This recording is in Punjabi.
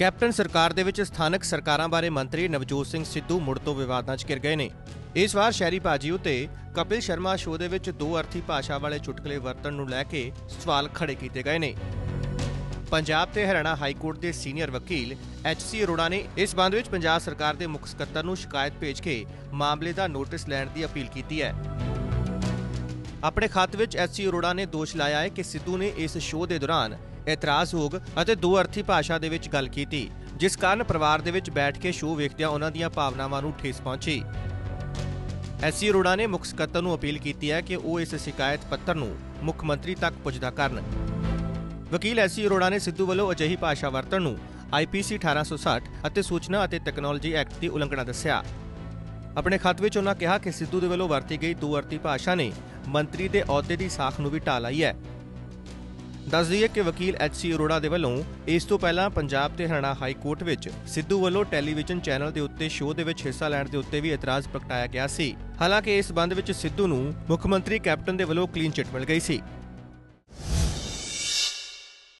ਕੈਪਟਨ ਸਰਕਾਰ ਦੇ ਵਿੱਚ ਸਥਾਨਕ ਸਰਕਾਰਾਂ ਬਾਰੇ ਮੰਤਰੀ ਨਵਜੋਤ ਸਿੰਘ ਸਿੱਧੂ ਮੁੜ ਤੋਂ ਵਿਵਾਦਾਂ 'ਚ ਘਿਰ ਗਏ ਨੇ। ਇਸ ਵਾਰ ਸ਼ਹਿਰੀ ਭਾਜੀ ਉਤੇ ਕਪਿਲ ਸ਼ਰਮਾ ਸ਼ੋਅ ਦੇ ਵਿੱਚ ਦੋ ਅਰਥੀ ਭਾਸ਼ਾ ਵਾਲੇ ਚੁਟਕਲੇ ਵਰਤਣ ਨੂੰ ਲੈ ਕੇ ਸਵਾਲ ਖੜੇ ਕੀਤੇ ਗਏ ਨੇ। ਪੰਜਾਬ ਤੇ ਹਰਿਆਣਾ ਹਾਈ ਕੋਰਟ ਦੇ ਸੀਨੀਅਰ ਵਕੀਲ ਐਚ ਸੀ ਅਰੋੜਾ ਨੇ ਇਸ ਸੰਬੰਧ ਵਿੱਚ ਪੰਜਾਬ ਸਰਕਾਰ ਦੇ ਮੁੱਖ ਸਕੱਤਰ ਨੂੰ ਸ਼ਿਕਾਇਤ ਭੇਜ ਕੇ ਮਾਮਲੇ ਦਾ ਨੋਟਿਸ ਲੈਣ ਦੀ ਅਪੀਲ ਕੀਤੀ ਹੈ। ਆਪਣੇ ਖੱਤ ਵਿੱਚ ਐਚ ਸੀ ਅਰੋੜਾ ਨੇ ਦੋਸ਼ ਲਾਇਆ ਹੈ ਕਿ ਸਿੱਧੂ ਨੇ ਇਸ ਸ਼ੋਅ ਦੇ ਦੌਰਾਨ ਇਤਰਾਜ਼ਯੋਗ ਅਤੇ ਦੋ ਅਰਥੀ ਭਾਸ਼ਾ ਦੇ ਵਿੱਚ ਗੱਲ ਕੀਤੀ, ਜਿਸ ਕਾਰਨ ਪਰਿਵਾਰ ਦੇ ਵਿੱਚ ਬੈਠ ਕੇ ਸ਼ੋਅ ਵੇਖਦਿਆਂ ਉਹਨਾਂ ਦੀਆਂ ਭਾਵਨਾਵਾਂ ਨੂੰ ਠੇਸ ਪਹੁੰਚੀ। ਐਸਸੀ ਅਰੋੜਾ ਨੇ ਮੁੱਖ ਸਕੱਤਰ ਨੂੰ ਅਪੀਲ ਕੀਤੀ ਹੈ ਕਿ ਉਹ ਇਸ ਸ਼ਿਕਾਇਤ ਪੱਤਰ ਨੂੰ ਮੁੱਖ ਮੰਤਰੀ ਤੱਕ ਪੁੱਜਦਾ ਕਰਨ। ਵਕੀਲ ਐਸਸੀ ਅਰੋੜਾ ਨੇ ਸਿੱਧੂ ਵੱਲੋਂ ਅਜਿਹੀ ਭਾਸ਼ਾ ਵਰਤਣ ਨੂੰ ਆਈਪੀਸੀ 1860 ਅਤੇ ਸੂਚਨਾ ਅਤੇ ਤਕਨਾਲੋਜੀ ਐਕਟ ਦੀ ਉਲੰਘਣਾ ਦੱਸਿਆ। ਆਪਣੇ ਖੱਤ ਵਿੱਚ ਉਹਨਾਂ ਕਿਹਾ ਕਿ ਸਿੱਧੂ ਦੇ ਵੱਲੋਂ ਵਰਤੀ ਗਈ ਦੋ ਅਰਥੀ ਭਾਸ਼ਾ ਨੇ ਮੰਤਰੀ ਦੇ ਅਹੁਦੇ ਦੀ ਸਾਖ ਨੂੰ ਵੀ ਢਾਹ ਲਾਈ ਹੈ। ਦੱਸ ਦਈਏ ਕਿ ਵਕੀਲ ਐਚ ਸੀ ਅਰੋੜਾ ਦੇ ਵੱਲੋਂ ਇਸ ਤੋਂ ਪਹਿਲਾਂ ਪੰਜਾਬ ਤੇ ਹਰਿਆਣਾ ਹਾਈ ਕੋਰਟ ਵਿੱਚ ਸਿੱਧੂ ਵੱਲੋਂ ਟੈਲੀਵਿਜ਼ਨ ਚੈਨਲ ਦੇ ਉੱਤੇ ਸ਼ੋਅ ਦੇ ਵਿੱਚ ਹਿੱਸਾ ਲੈਣ ਦੇ ਉੱਤੇ ਵੀ ਇਤਰਾਜ਼ ਪ੍ਰਗਟਾਇਆ ਗਿਆ ਸੀ। ਹਾਲਾਂਕਿ ਇਸ ਸੰਬੰਧ ਵਿੱਚ ਸਿੱਧੂ ਨੂੰ ਮੁੱਖ ਮੰਤਰੀ ਕੈਪਟਨ ਦੇ ਵੱਲੋਂ ਕਲੀਨ ਚਿੱਟ ਮਿਲ ਗਈ ਸੀ।